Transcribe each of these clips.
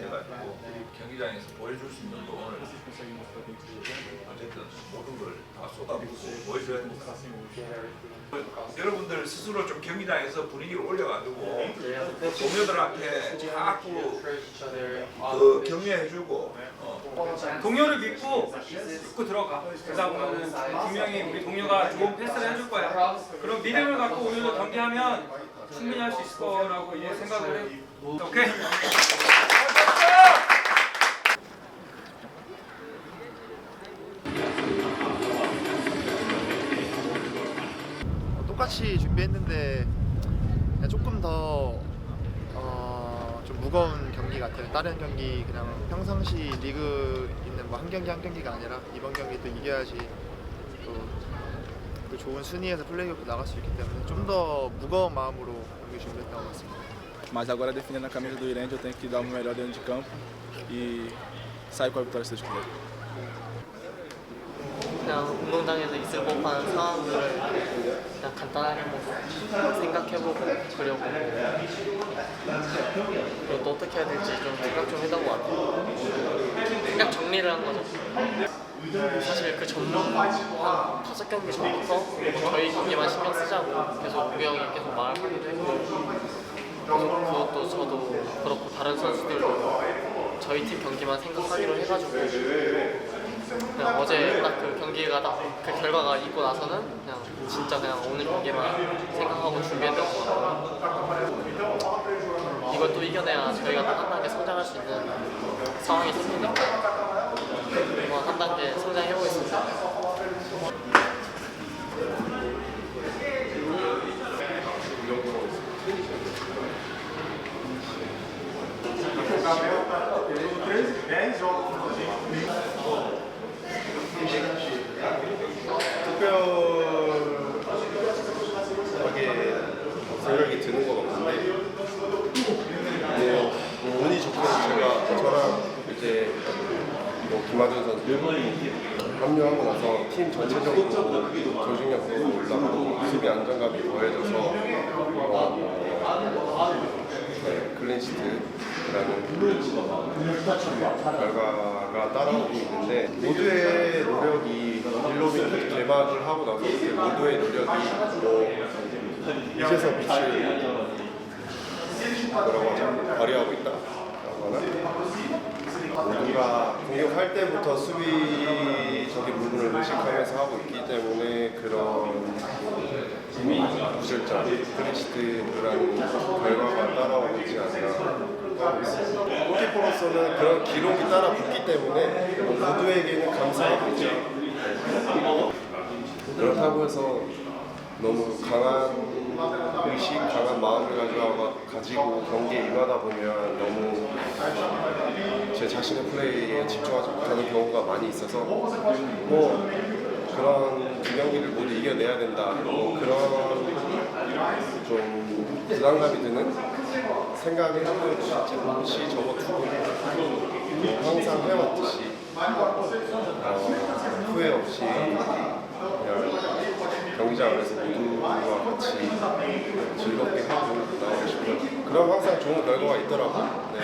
돼가지고 경기장에서 보여줄 수 있는 부분을 어쨌든 모든 걸 다 쏟아붓고 보여줘야 됩니다. 여러분들 스스로 좀 경기장에서 분위기를 올려가지고 동료들한테 자꾸 그 격려해주고 어, 동료를 믿고 믿고 들어가. 그러다 보면은 분명히 우리 동료가 좋은 패스를 해줄 거야. 그런 믿음을 갖고 오늘도 경기하면 충분히 할 수 있을 거라고 이제 생각을 해. 오케이. 똑같이 준비했는데 그냥 조금 더 어, 좀 무거운 경기 같아요. 다른 경기 그냥 평상시 리그 있는 뭐 한 경기 한 경기가 아니라 이번 경기 또 이겨야지 또, 또 좋은 순위에서 플레이오프 나갈 수 있기 때문에 좀 더 무거운 마음으로 경기 준비했던 것 같습니다. Mas agora defendendo a camisa do Irende, eu tenho que dar o melhor dentro de campo e sair com a vitória Deus quiser. 그냥 운동장에서 있을 법한 상황들을 그냥 간단하게 뭐 생각해보고 그려보고 그리고 또 어떻게 해야 될지 좀 생각 좀 해본 것 같아요. 생각 정리를 한 거죠. 사실 그 전부 한 다섯 경기 전부터 저희 경기만 신경 쓰자고 계속 우기 형이 계속 말하기도 했고 그것도 저도 그렇고 다른 선수들도 저희 팀 경기만 생각하기로 해가지고 그냥 어제 딱 그 경기가 딱 그 결과가 있고 나서는 그냥 진짜 그냥 오늘 경기만 생각하고 준비했던 것 같고 이걸 또 이겨내야 저희가 또 한 단계 성장할 수 있는 상황이 생기니까 한번 한 단계 성장해 보겠습니다. 특별하게 생각이 드는 건 없는데 뭐 운이 좋게 제가 저랑 이제 뭐 김하준 선수 합류하고 나서 팀 전체적으로 조직력도 올라가고 수비 안정감이 더해져서 어, 네, 클린시트라는 결과가 따라오고 있는데 모두의 노력이 일로비 개막을 하고 나서 그 모두의 노력이 뭐 이제서 빛을 뭐라고 하죠? 발휘하고 있다라고 하나? 모두가 공격할 때부터 수비적인 부분을 의식하면서 하고 있기 때문에 그런 무실점, 크리시트라는 결과가 따라오고 있지 않나. 골키퍼로서는 그런 기록이 따라 붙기 때문에 모두에게는 감사하고 있죠. 그렇다고 해서 너무 강한 의식, 강한 마음을 가지고, 가지고 경기에 임하다 보면 너무 제 자신의 플레이에 집중하지 못하는 경우가 많이 있어서 뭐 그런 두 경기를 모두 이겨내야 된다. 뭐 그런 좀 부담감이 드는 생각을 하고 잠시 접어두고 뭐 항상 해왔듯이 어, 후회 없이 경기장 안에서 모두와 같이 즐겁게 하고 나오고 싶어요. 그럼 항상 좋은 결과가 있더라고요. 네.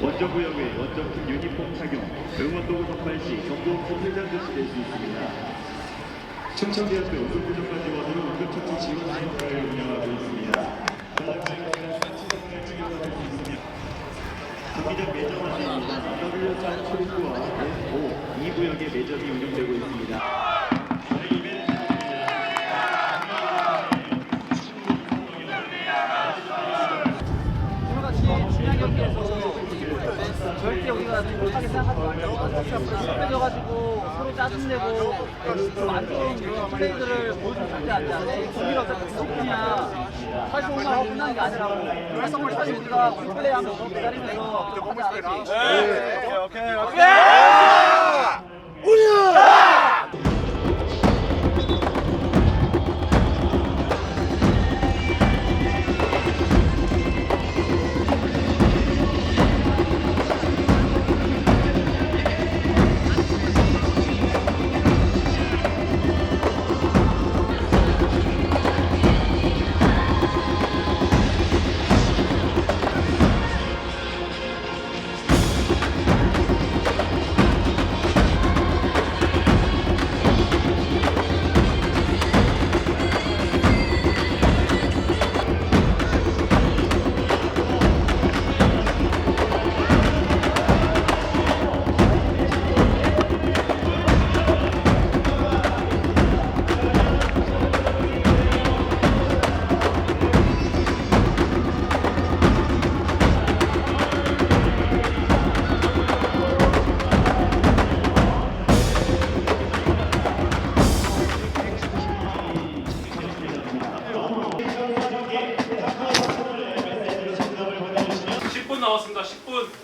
원정 구역의 원정 팀 유니폼 착용, 응원도구 선발 시 경고 선물장 조치될 수 있습니다. 충청대학교 지원으로 응급처치 지원 센터를 운영하고 있습니다. 경기장 매점화입니다. W장 출입구와 F5, 2구역의 매점이 운영되고 있습니다. 못하게 생각하지 말자. 빼져가지고 서로 짜증내고 좀 안 좋은 그런 플레이들을 보여주면 절대 안 돼. 어차피 승부냐. 사실 오늘 하고 끝나는 게 아니라고. 오늘 사실 우리가 플레이 하면서 더 기다리면서 하지 않았지. 오케이 오케이. 남았습니다. 10분.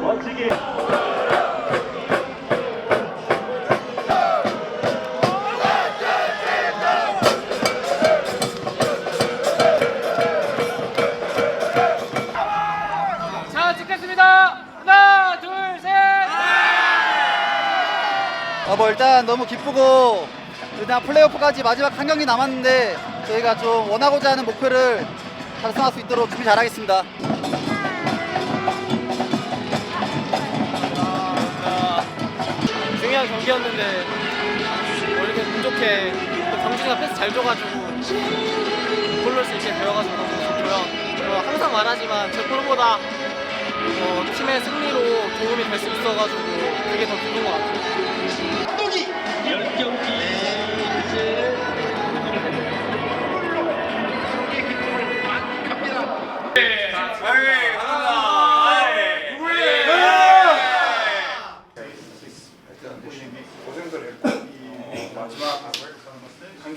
멋지게. 웃어. 뭐 일단 너무 기쁘고 일단 플레이오프까지 마지막 한 경기 남았는데 저희가 좀 원하고자 하는 목표를 달성할 수 있도록 준비 잘하겠습니다. 중요한 경기였는데 뭐 이렇게 운 좋게 또 경기가 패스 잘 줘가지고 골 넣을 수 있게 되어가지고 너무 좋고요. 그리고 항상 말하지만 제 골보다 어, 팀의 승리로 도움이 될 수 있어가지고 그게 더 기쁜 것 같아요. 하여튼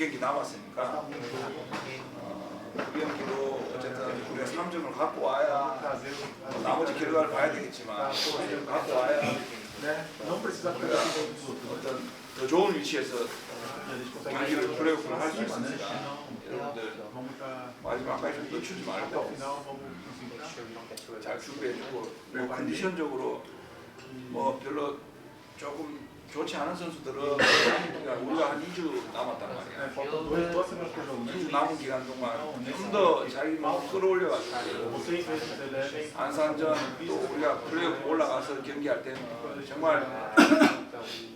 900이 남았으니까 어, 9경기도 어쨌든 우리가 3점을 갖고 와야 뭐 나머지 결과를 봐야 되겠지만 3점을 갖고 와야 우리가 어떤 더 좋은 위치에서 경기를 플레이오프를 할 수 있으니까 여러분들 마지막까지 좀 놓치지 말고 잘 준비해주고 컨디션적으로 뭐 별로 조금 좋지 않은 선수들은 그러니까 우리가 한 2주 남았단 말이야. 2주 남은 기간 동안 좀 더 자기 몸 끌어올려가지고 안산전 또 우리가 플레이오프 올라가서 경기할 때는 정말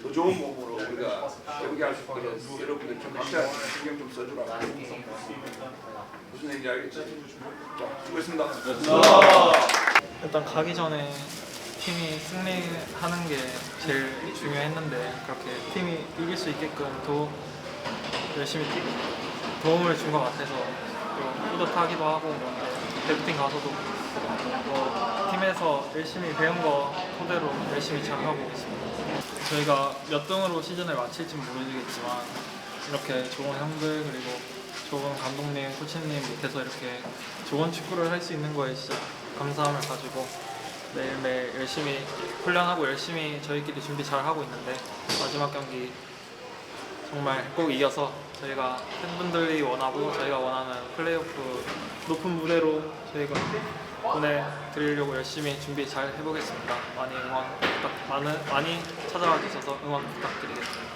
더 좋은 몸으로 우리가 경기할 수 있도록 여러분들 좀 각자 신경 좀 써주라고. 무슨 얘기인지 알겠지? 자, 수고했습니다. 일단 가기 전에 팀이 승리하는 게 제일 중요했는데 그렇게 팀이 이길 수 있게끔 도 열심히 뛰, 도움을 준 것 같아서 또 뿌듯하기도 하고 뭐 대표팀 가서도 뭐 팀에서 열심히 배운 거 토대로 열심히 잘 하고 있습니다. 저희가 몇 등으로 시즌을 마칠지 모르겠지만 이렇게 좋은 형들 그리고 좋은 감독님, 코치님 밑에서 이렇게 좋은 축구를 할 수 있는 거에 진짜 감사함을 가지고 매일매일 열심히 훈련하고 열심히 저희끼리 준비 잘 하고 있는데 마지막 경기 정말 꼭 이겨서 저희가 팬분들이 원하고 저희가 원하는 플레이오프 높은 무대로 저희가 보내드리려고 열심히 준비 잘 해보겠습니다. 많이 응원 부탁, 많은 많이 찾아와 주셔서 응원 부탁드리겠습니다.